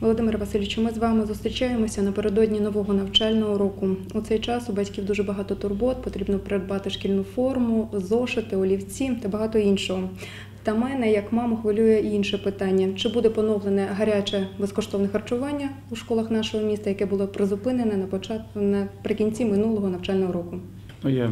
Володимир Васильович, ми з вами зустрічаємося напередодні нового навчального року. У цей час у батьків дуже багато турбот, потрібно придбати шкільну форму, зошити, олівці та багато іншого. Та мене, як маму, хвилює і інше питання: чи буде поновлене гаряче безкоштовне харчування у школах нашого міста, яке було призупинене на початку наприкінці минулого навчального року? Ну, я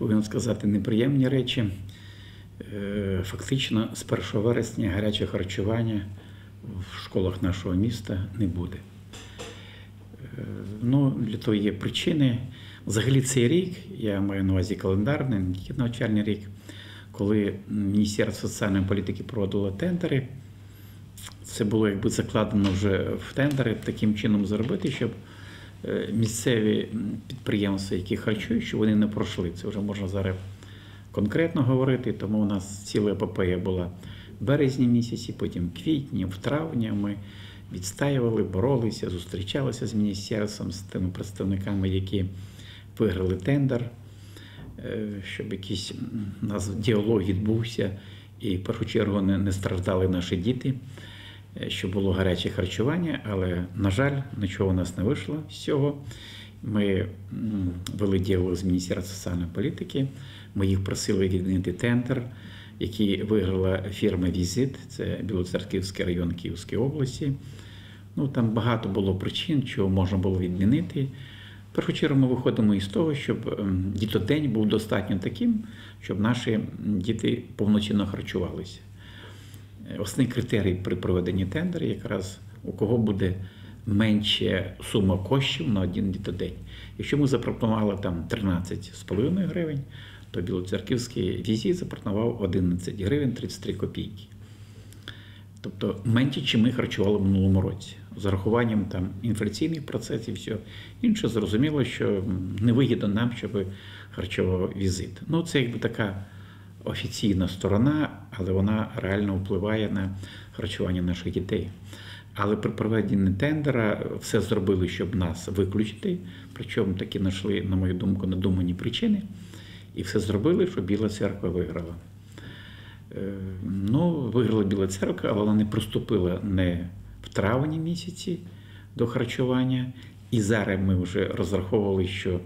повинен сказати неприємні речі. Е, Фактично, з 1 вересня гаряче харчування в школах нашого міста не буде. Е, Ну, для того є причини. Взагалі цей рік, я маю на увазі календарний, не тільки навчальний рік, коли Міністерство соціальної політики проводило тендери, це було якби закладено вже в тендери таким чином зробити, щоб місцеві підприємства, які харчують, щоб вони не пройшли. Це вже можна зараз конкретно говорити, тому у нас ціла епопея була в березні місяці, потім в квітні, в травні. Ми відстаювали, боролися, зустрічалися з міністерством, з тими представниками, які виграли тендер, е, щоб якийсь у нас діалог відбувся, і в першу чергу не страждали наші діти, е, щоб було гаряче харчування, але, на жаль, нічого у нас не вийшло з цього. Ми вели діалог з Міністерством соціальної політики. Ми їх просили відмінити тендер, який виграла фірма Візит, це Білоцерківський район Київської області. Ну там багато було причин, чого можна було відмінити. Першу чергу ми виходимо із того, щоб ем, дітодень був достатньо таким, щоб наші діти повноцінно харчувалися. Е, Основний критерій при проведенні тендеру якраз у кого буде менше сума коштів на один дітодень. Якщо ми запропонували там 13,5 гривень, то Білоцерківський візит запропонував 11 гривень 33 копійки. Тобто менше, чим ми харчували в минулому році. З урахуванням там інфляційних процесів, все інше зрозуміло, що невигідно нам, щоб харчував візит. Ну, це якби така офіційна сторона, але вона реально впливає на харчування наших дітей. Але при проведенні тендера все зробили, щоб нас виключити. Причому таки знайшли, на мою думку, надумані причини. І все зробили, щоб Біла церква виграла. Е, Ну, виграла Біла церква, але вона не приступила не в травні місяці до харчування. І зараз ми вже розраховували, що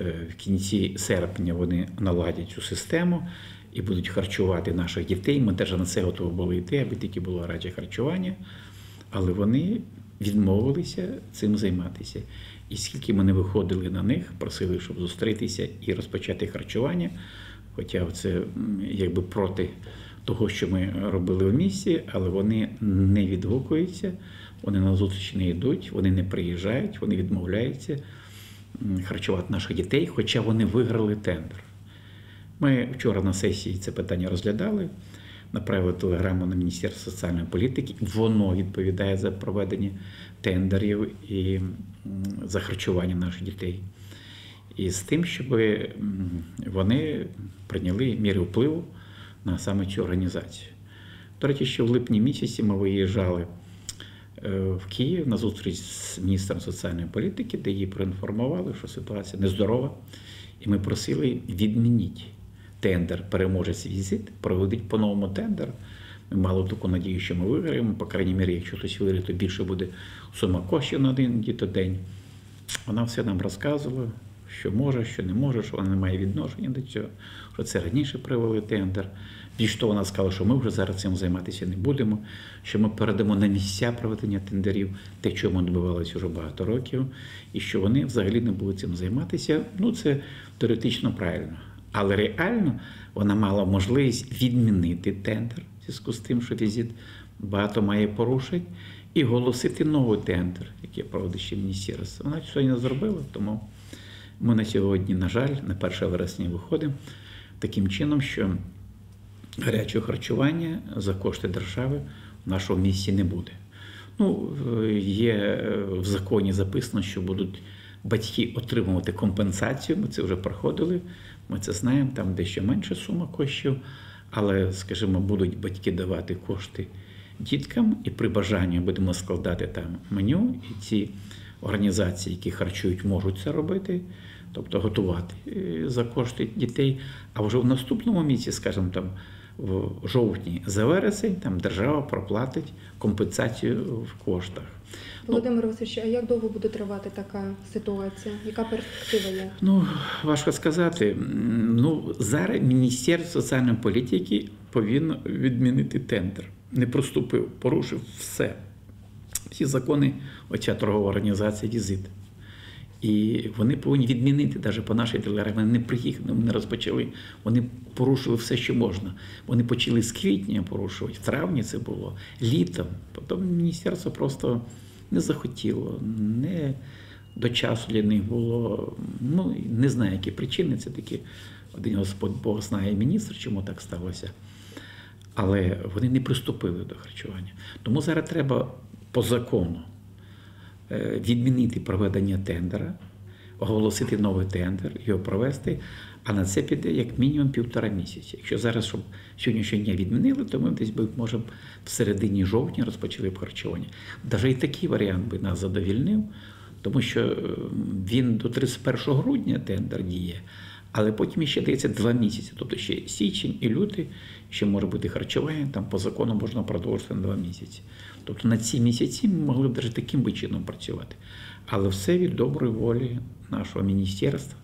е, в кінці серпня вони наладять цю систему і будуть харчувати наших дітей. Ми теж на це готові були йти, аби тільки було радше харчування. Але вони відмовилися цим займатися. І скільки ми не виходили на них, просили, щоб зустрітися і розпочати харчування. Хоча це якби проти того, що ми робили в місті, але вони не відгукуються, вони на зустріч не йдуть, вони не приїжджають, вони відмовляються харчувати наших дітей, хоча вони виграли тендер. Ми вчора на сесії це питання розглядали, направили телеграму на Міністерство соціальної політики. Воно відповідає за проведення тендерів і за харчування наших дітей. І з тим, щоб вони прийняли міри впливу на саме цю організацію. До речі, ще в липні місяці ми виїжджали е, в Київ на зустріч з міністром соціальної політики, де її проінформували, що ситуація нездорова. І ми просили відмінити тендер переможець візит, проводить по-новому тендер. Ми мали таку надію, що ми виграємо. По крайній мірі, якщо хтось виграє, то більше буде сума коштів на один дітодень. Вона все нам розказувала, що може, що не може, що вона не має відношення до цього, що це раніше привели тендер. Більш того, вона сказала, що ми вже зараз цим займатися не будемо, що ми передамо на місця проведення тендерів, те, чому добивалися вже багато років, і що вони взагалі не будуть цим займатися. Ну, це теоретично правильно. Але реально вона мала можливість відмінити тендер в зв'язку з тим, що візит багато має порушень, і оголосити новий тендер, який проводить ще міністерство. Вона цього не зробила, тому ми на сьогодні, на жаль, на 1 вересня виходимо таким чином, що гарячого харчування за кошти держави в нашому місті не буде. Ну, є в законі записано, що будуть батьки отримувати компенсацію. Ми це вже проходили. Ми це знаємо, там дещо менша сума коштів, але, скажімо, будуть батьки давати кошти діткам, і при бажанні будемо складати там меню, і ці організації, які харчують, можуть це робити. тобто готувати е, за кошти дітей. А вже в наступному місяці, скажімо, там в жовтні за вересень, там держава проплатить компенсацію в коштах. Володимир Васильович, а як довго буде тривати така ситуація? Яка перспектива є? Ну, важко сказати. Ну, зараз Міністерство соціальної політики повинно відмінити тендер. Не проступив, порушив все. Всі закони, оця торгова організація Візит. І вони повинні відмінити навіть по нашій телеграмі. Вони не приїхали, вони не розпочали. Вони порушили все, що можна. Вони почали з квітня порушувати, в травні це було, літом. Потім міністерство просто не захотіло, не до часу для них було. Ну, не знаю, які причини. Це таки один Господь Бог знає міністр, чому так сталося. Але вони не приступили до харчування. Тому зараз треба по закону відмінити проведення тендера, оголосити новий тендер, його провести. А на це піде як мінімум півтора місяці. Якщо зараз, щоб сьогоднішнього дня відмінили, то ми десь би, може, в середині жовтня розпочали б харчування. Навіть і такий варіант би нас задовільнив, тому що е, він до 31 грудня тендер діє, але потім ще дається два місяці, тобто ще січень і лютий, ще може бути харчування, там по закону можна продовжити на два місяці. Тобто на ці місяці ми могли б навіть таким би чином працювати. Але все від доброї волі нашого міністерства,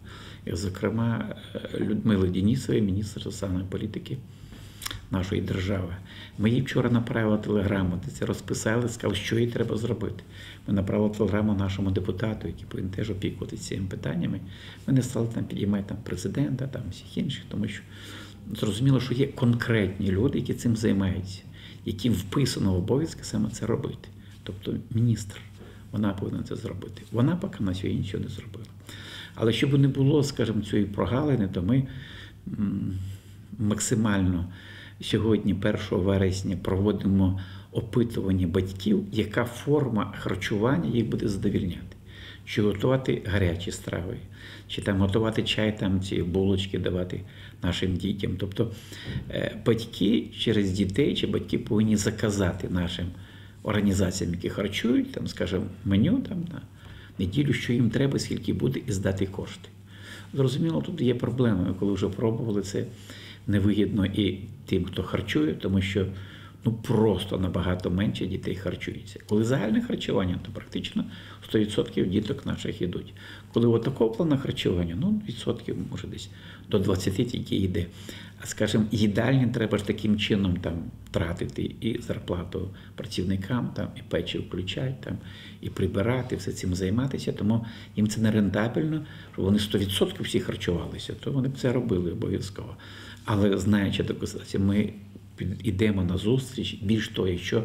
зокрема е, Людмили Денісової, міністра соціальної політики нашої держави. Ми їй вчора направили телеграму, де це розписали, сказали, що їй треба зробити. Ми направили телеграму нашому депутату, який повинен теж опікуватися цими питаннями. Ми не стали там підіймати там, президента, там всіх інших, тому що зрозуміло, що є конкретні люди, які цим займаються, яким вписано в обов'язки саме це робити. Тобто міністр, вона повинна це зробити. Вона поки на сьогодні нічого не зробила. Але щоб не було, скажімо, цієї прогалини, то ми максимально сьогодні, 1 вересня, проводимо опитування батьків, яка форма харчування їх буде задовільняти. Чи готувати гарячі страви, чи там готувати чай, там ці булочки давати нашим дітям. Тобто е, батьки через дітей чи батьки повинні заказати нашим організаціям, які харчують, там, скажімо, меню там, на неділю, що їм треба, скільки буде, і здати кошти. Зрозуміло, тут є проблеми, коли вже пробували це невигідно і тим, хто харчує, тому що ну просто набагато менше дітей харчується. Коли загальне харчування, то практично 100% діток наших йдуть. Коли от такого плану харчування, ну відсотків може десь до 20 тільки йде. А скажімо, їдальні треба ж таким чином там тратити і зарплату працівникам, там і печі включати, там і прибирати, все цим займатися. Тому їм це не рентабельно, вони 100% всі харчувалися, то вони б це робили обов'язково. Але знаючи таку ситуацію, ми йдемо на зустріч. Більш того, якщо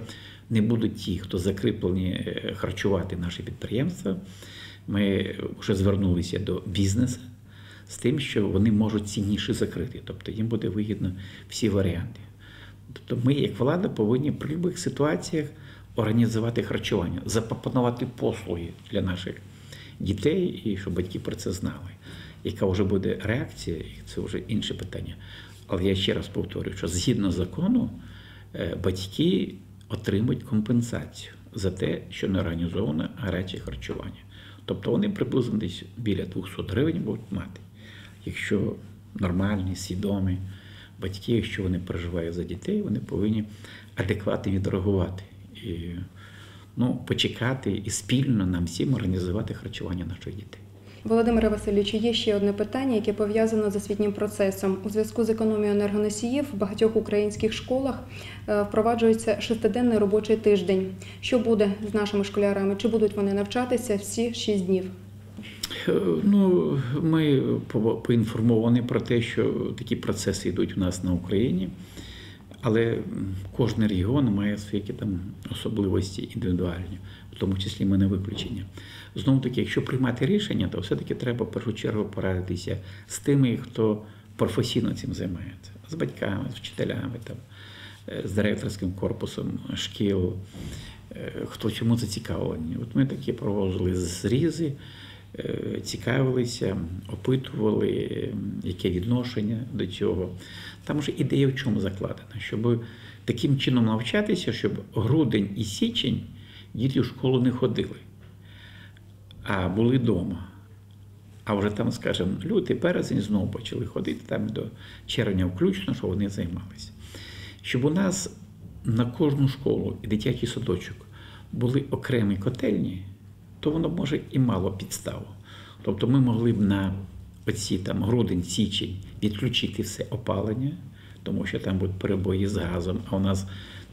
не будуть ті, хто закріплені е, харчувати наші підприємства, ми вже звернулися до бізнесу з тим, що вони можуть цінніше закрити, тобто їм буде вигідно всі варіанти. Тобто ми, як влада, повинні при будь-яких ситуаціях організувати харчування, запропонувати послуги для наших дітей і щоб батьки про це знали. Яка вже буде реакція, це вже інше питання. Але я ще раз повторюю, що згідно закону е, батьки отримують компенсацію за те, що не організовано гаряче харчування. Тобто вони приблизно десь біля 200 гривень будуть мати. Якщо нормальні, свідомі батьки, якщо вони переживають за дітей, вони повинні адекватно відреагувати. І ну, почекати і спільно нам всім організувати харчування наших дітей. Володимире Васильовичу, є ще одне питання, яке пов'язано з освітнім процесом. У зв'язку з економією енергоносіїв в багатьох українських школах е, впроваджується шестиденний робочий тиждень. Що буде з нашими школярами? Чи будуть вони навчатися всі шість днів? Е, Ну, ми поінформовані про те, що такі процеси йдуть у нас на Україні, але кожен регіон має свої там особливості індивідуальні, в тому числі ми не виключення. Знову таки, якщо приймати рішення, то все-таки треба в першу чергу порадитися з тими, хто професійно цим займається, з батьками, з вчителями, там, е, з директорським корпусом шкіл, е, хто чому зацікавлені. От ми такі проводили зрізи, цікавилися, опитували, е, яке відношення до цього. Там вже ідея в чому закладена, щоб таким чином навчатися, щоб грудень і січень діти в школу не ходили, а були вдома. А вже там, скажімо, лютий, березень знову почали ходити там до червня включно, що вони займалися. Щоб у нас на кожну школу і дитячий садочок були окремі котельні, то воно може і мало підстав. Тобто ми могли б на оці там грудень, січень відключити все опалення, тому що там будуть перебої з газом, а у нас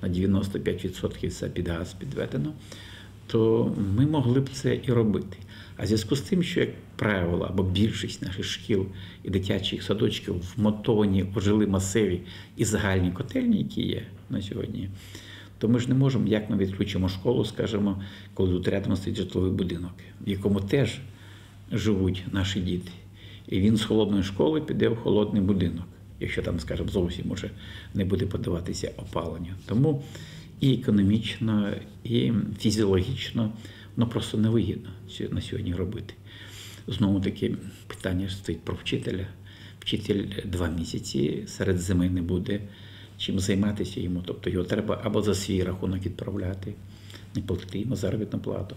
на 95% все під газ підведено, то ми могли б це і робити. А в зв'язку з тим, що, як правило, або більшість наших шкіл і дитячих садочків вмотовані у жилі масиві і загальні котельні, які є на сьогодні, то ми ж не можемо, як ми відключимо школу, скажімо, коли тут рядом стоїть житловий будинок, в якому теж живуть наші діти. І він з холодної школи піде в холодний будинок, якщо там, скажімо, зовсім уже не буде подаватися опалення. Тому і економічно, і фізіологічно воно просто невигідно на сьогодні робити. Знову таки питання стоїть про вчителя. Вчитель два місяці серед зими не буде чим займатися йому. Тобто його треба або за свій рахунок відправляти, не платити йому заробітну плату.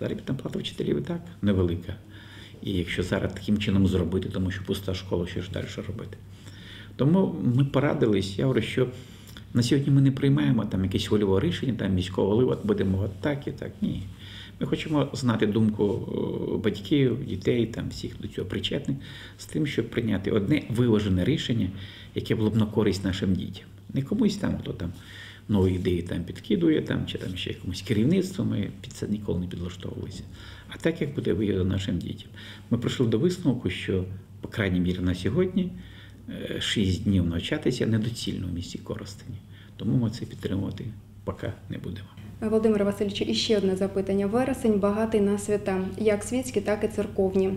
Заробітна плата вчителів і так невелика. І якщо зараз таким чином зробити, тому що пуста школа, що ж далі робити. Тому ми порадились, я говорю, що на сьогодні ми не приймаємо там якесь вольове рішення, там міського от будемо так і так. Ні. Ми хочемо знати думку е, батьків, дітей, там всіх до цього причетних, з тим, щоб прийняти одне виважене рішення, яке було б на користь нашим дітям. Не комусь там, хто там нові ідеї там підкидує, там, чи там ще якомусь керівництво, ми під це ніколи не підлаштовувалися. А так, як буде вигідно нашим дітям. Ми прийшли до висновку, що, по крайній мірі, на сьогодні е, 6 днів навчатися недоцільно в місті Коростені. Тому ми це підтримувати поки не будемо. Володимире Васильовичу, і ще одне запитання. Вересень багатий на свята, як світські, так і церковні.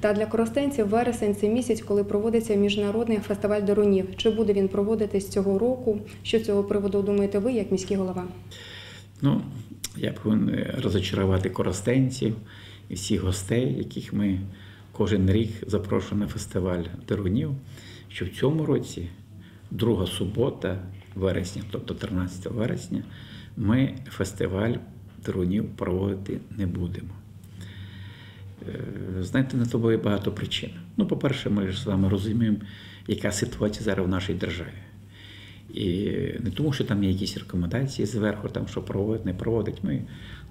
Та для коростенців вересень це місяць, коли проводиться міжнародний фестиваль дарунів. Чи буде він проводитись цього року? Що з цього приводу думаєте ви, як міський голова? Ну, я повинен розочарувати коростенців і всіх гостей, яких ми кожен рік запрошуємо на фестиваль Дерунів, що в цьому році, друга субота вересня, тобто 13 вересня, ми фестиваль Дерунів проводити не будемо. Е, Знаєте, на то є багато причин. Ну, по-перше, ми ж з вами розуміємо, яка ситуація зараз в нашій державі. І не тому, що там є якісь рекомендації зверху, там, що проводить, не проводить. Ми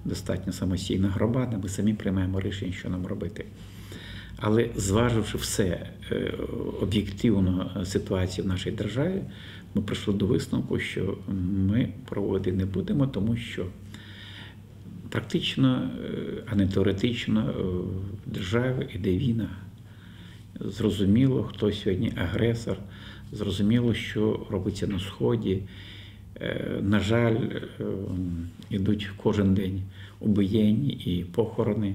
достатньо самостійна громада, ми самі приймаємо рішення, що нам робити. Але зваживши все е, об'єктивно ситуацію в нашій державі, ми прийшли до висновку, що ми проводити не будемо, тому що практично, е, а не теоретично, е, в державі йде війна. Зрозуміло, хто сьогодні агресор, зрозуміло, що робиться на Сході. Е, На жаль, йдуть кожен день убиєнні і похорони.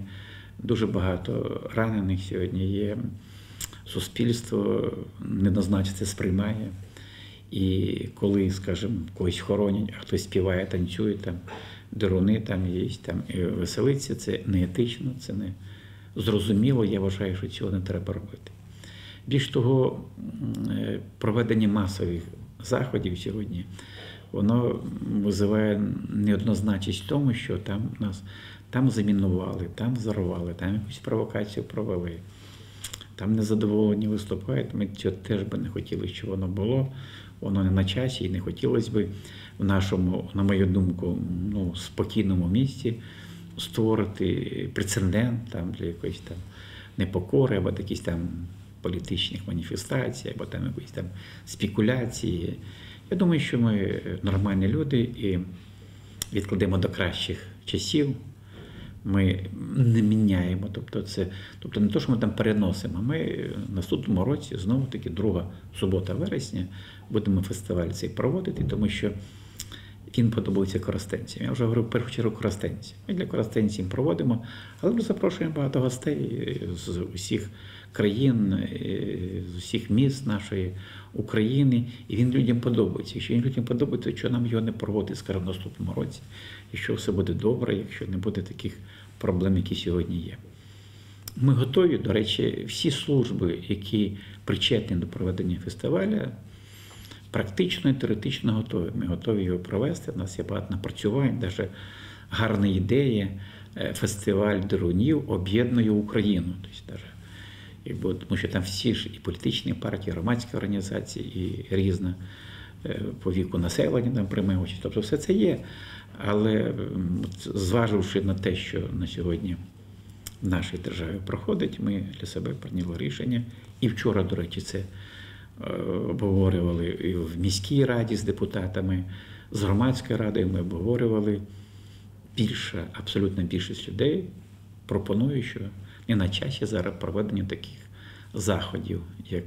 Дуже багато ранених сьогодні є. Суспільство неднозначно це сприймає. І коли, скажімо, когось хоронять, а хтось співає, танцює, там, деруни там є, там, і веселиться, це не етично, це не зрозуміло. Я вважаю, що цього не треба робити. Більш того, е, проведення масових заходів сьогодні, воно визиває неоднозначність в тому, що там нас там замінували, там взорвали, там якусь провокацію провели, там незадоволені виступають. Ми цього теж би не хотіли, щоб воно було. Воно не на часі і не хотілося б в нашому, на мою думку, ну, спокійному місці створити прецедент там, для якоїсь там непокори або якісь там політичних маніфестацій, або там якоїсь там спекуляції. Я думаю, що ми нормальні люди і відкладемо до кращих часів. Ми не міняємо. Тобто, це, тобто не те, що ми там переносимо. Ми наступному році знову таки друга субота вересня будемо фестиваль цей проводити, тому що він подобається коростенцям. Я вже говорив в першу чергу коростенцям. Ми для коростенців проводимо, але ми запрошуємо багато гостей з усіх країн, е, з усіх міст нашої України, і він людям подобається. Якщо він людям подобається, чого нам його не проводити, скажімо, в наступному році, якщо все буде добре, якщо не буде таких проблем, які сьогодні є. Ми готові, до речі, всі служби, які причетні до проведення фестиваля, практично і теоретично готові. Ми готові його провести. У нас є багато напрацювань, навіть гарна ідея. е, Фестиваль дерунів об'єднує Україну. Тобто, навіть тому що там всі ж і політичні партії, і громадські організації, і різне е, по віку населення там приймає участь. Тобто все це є. Але зваживши на те, що на сьогодні в нашій державі проходить, ми для себе прийняли рішення. І вчора, до речі, це е, обговорювали і в міській раді з депутатами, з громадською радою ми обговорювали. Більша, абсолютна більшість людей пропонує, що не на часі зараз проведення таких заходів, як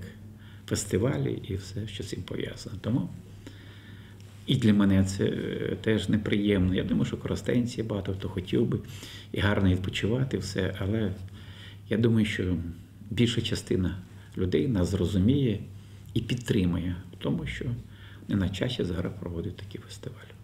фестивалі і все, що з цим пов'язано. Тому і для мене це е, теж неприємно. Я думаю, що коростенці багато хто хотів би і гарно відпочивати все, але я думаю, що більша частина людей нас зрозуміє і підтримує в тому, що не на часі зараз проводить такі фестивалі.